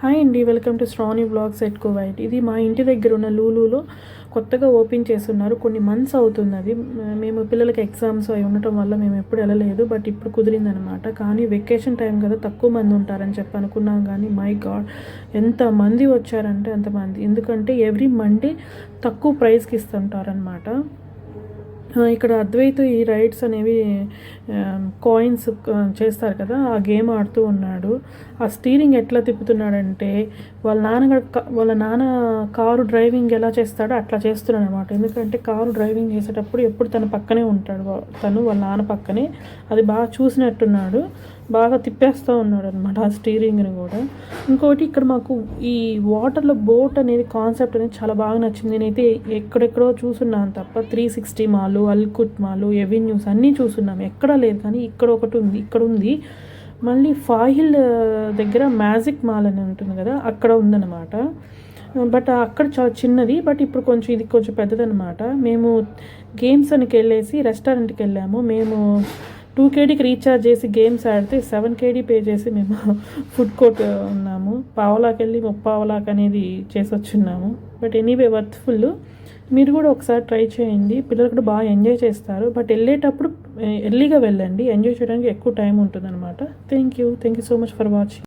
Hi అండి welcome to Sravani blogs at Kuwait ఇది మా ఇంటి దగ్గర ఉన్న లూలులో కొత్తగా ఓపెన్ చేస్తున్నారు. కొన్ని మంత్స్ అవుతుంది అది. మేము పిల్లలకి ఎగ్జామ్స్ అవి ఉండటం వల్ల మేము ఎప్పుడు వెళ్ళలేదు బట్ ఇప్పుడు కుదిరిందనమాట కానీ వెకేషన్ టైం కదా తక్కువ మంది ఉంటారని చెప్పి అనుకున్నాం. కానీ మై గాడ్ ఎంత మంది వచ్చారంటే అంతమంది ఎందుకంటే ఎవ్రీ మండే తక్కువ ప్రైస్కి ఇస్తుంటారనమాట ఇక్కడ అద్వైత్ ఈ రైడ్స్ అనేవి కాయిన్స్ చేస్తారు కదా ఆ గేమ్ ఆడుతూ ఉన్నాడు. ఆ స్టీరింగ్ ఎట్లా తిప్పుతున్నాడంటే వాళ్ళ నాన్న వాళ్ళ నాన్న కారు డ్రైవింగ్ ఎలా చేస్తాడో అట్లా చేస్తున్నాడు అనమాట ఎందుకంటే కారు డ్రైవింగ్ చేసేటప్పుడు ఎప్పుడు తన పక్కనే ఉంటాడు. తను వాళ్ళ నాన్న పక్కనే అది బాగా చూసినట్టున్నాడు. బాగా తిప్పేస్తూ ఉన్నాడు అనమాట ఆ స్టీరింగ్ని కూడా. ఇంకోటి ఇక్కడ మాకు ఈ వాటర్లో బోట్ అనేది కాన్సెప్ట్ అనేది చాలా బాగా నచ్చింది. నేనైతే ఎక్కడెక్కడో చూసున్నాను తప్ప త్రీ సిక్స్టీ మాలు అల్కుట్ మాలు ఎవెన్యూస్ అన్నీ చూసున్నాం ఎక్కడా లేదు కానీ ఇక్కడ ఒకటి ఉంది ఇక్కడ ఉంది. మళ్ళీ ఫాహిల్ దగ్గర మ్యాజిక్ మాల్ అని ఉంటుంది కదా అక్కడ ఉందన్నమాట. బట్ అక్కడ చాలా చిన్నది బట్ ఇప్పుడు కొంచెం ఇది కొంచెం పెద్దదనమాట మేము గేమ్స్ అనికి వెళ్ళేసి రెస్టారెంట్కి వెళ్ళాము. మేము టూ కేడీకి రీఛార్జ్ చేసి గేమ్స్ ఆడితే సెవెన్ కేడీ పే చేసి మేము ఫుడ్ కోర్ట్ ఉన్నాము. పావలాకి వెళ్ళి ముప్పావలాక్ అనేది చేసి వచ్చున్నాము బట్ ఎనీవే వర్త్ఫుల్ మీరు కూడా ఒకసారి ట్రై చేయండి. పిల్లలు కూడా బాగా ఎంజాయ్ చేస్తారు. బట్ వెళ్ళేటప్పుడు ఎర్లీగా వెళ్ళండి. ఎంజాయ్ చేయడానికి ఎక్కువ టైం ఉంటుంది అనమాట thank you. Thank you so much for watching.